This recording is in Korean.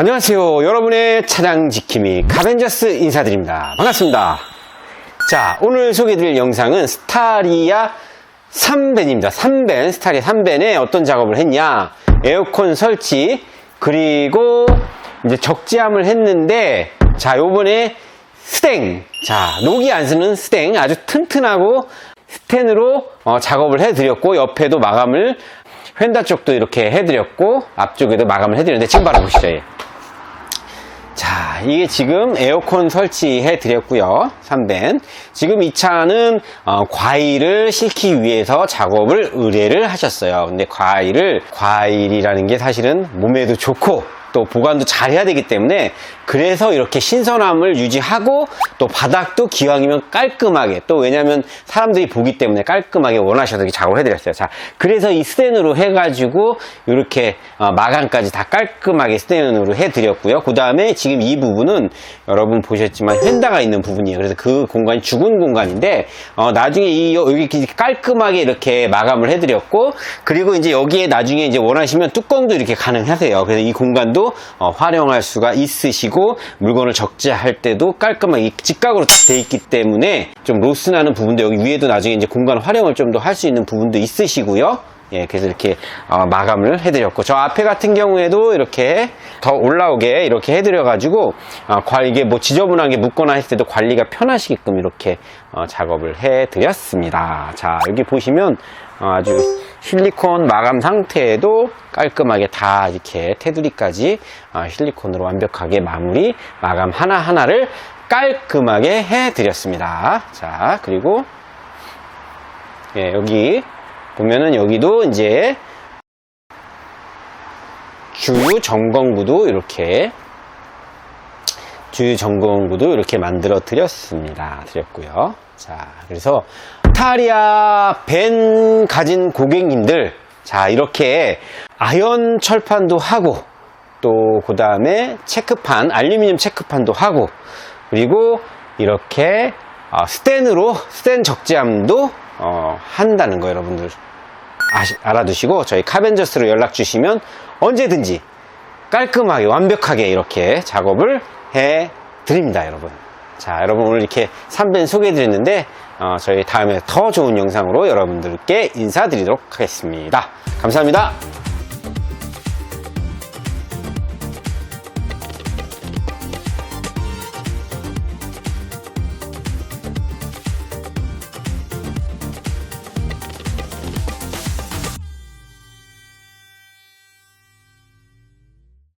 안녕하세요. 여러분의 차량 지킴이 카벤저스 인사드립니다. 반갑습니다. 자, 오늘 소개해드릴 영상은 스타리아 3벤입니다. 3벤, 스타리아 3벤에 어떤 작업을 했냐. 에어컨 설치, 그리고 이제 적재함을 했는데, 자, 요번에 스탱. 자, 녹이 안 쓰는 스탱. 아주 튼튼하고 스텐으로 어, 작업을 해드렸고, 옆에도 마감을, 휀다 쪽도 이렇게 해드렸고, 앞쪽에도 마감을 해드렸는데, 지금 바로 보시죠. 예. 자, 이게 지금 에어컨 설치해 드렸고요. 3벤. 지금 이 차는 어, 과일을 싣기 위해서 작업을 의뢰를 하셨어요. 근데 과일을 과일이라는 게 사실은 몸에도 좋고 또 보관도 잘 해야 되기 때문에 그래서 이렇게 신선함을 유지하고 또 바닥도 기왕이면 깔끔하게 또 왜냐면 사람들이 보기 때문에 깔끔하게 원하셔서 작업을 해드렸어요. 자, 그래서 이 스텐으로 해가지고 이렇게 어, 마감까지 다 깔끔하게 스텐으로 해드렸고요. 그 다음에 지금 이 부분은 여러분 보셨지만 휀다가 있는 부분이에요. 그래서 그 공간이 죽은 공간인데 어, 나중에 이 여기 깔끔하게 이렇게 마감을 해드렸고 그리고 이제 여기에 나중에 이제 원하시면 뚜껑도 이렇게 가능하세요. 그래서 이 공간도 어, 활용할 수가 있으시고 물건을 적재할 때도 깔끔하게 직각으로 돼 있기 때문에 좀 로스 나는 부분도 여기 위에도 나중에 이제 공간 활용을 좀 더 할 수 있는 부분도 있으시고요. 예, 그래서 이렇게 어, 마감을 해드렸고 저 앞에 같은 경우에도 이렇게 더 올라오게 이렇게 해드려가지고 어, 관 이게 뭐 지저분하게 묻거나 했을 때도 관리가 편하시게끔 이렇게 어, 작업을 해드렸습니다. 자 여기 보시면 어, 아주 실리콘 마감 상태에도 깔끔하게 다 이렇게 테두리까지 어, 실리콘으로 완벽하게 마무리 마감 하나 하나를 깔끔하게 해드렸습니다. 자 그리고 예, 여기 보면은 여기도 이제 주유 점검구도 이렇게 주유 점검구도 이렇게 만들어 드렸습니다. 드렸고요. 자, 그래서 타리아 벤 가진 고객님들 자, 이렇게 아연 철판도 하고 또 그 다음에 체크판, 알루미늄 체크판도 하고 그리고 이렇게 어, 스텐으로 스텐 적재함도 어, 한다는 거 여러분들 아시- 알아두시고 저희 카벤저스로 연락 주시면 언제든지 깔끔하게 완벽하게 이렇게 작업을 해 드립니다 여러분 자 여러분 오늘 이렇게 3벤 소개해 드렸는데 어, 저희 다음에 더 좋은 영상으로 여러분들께 인사드리도록 하겠습니다. 감사합니다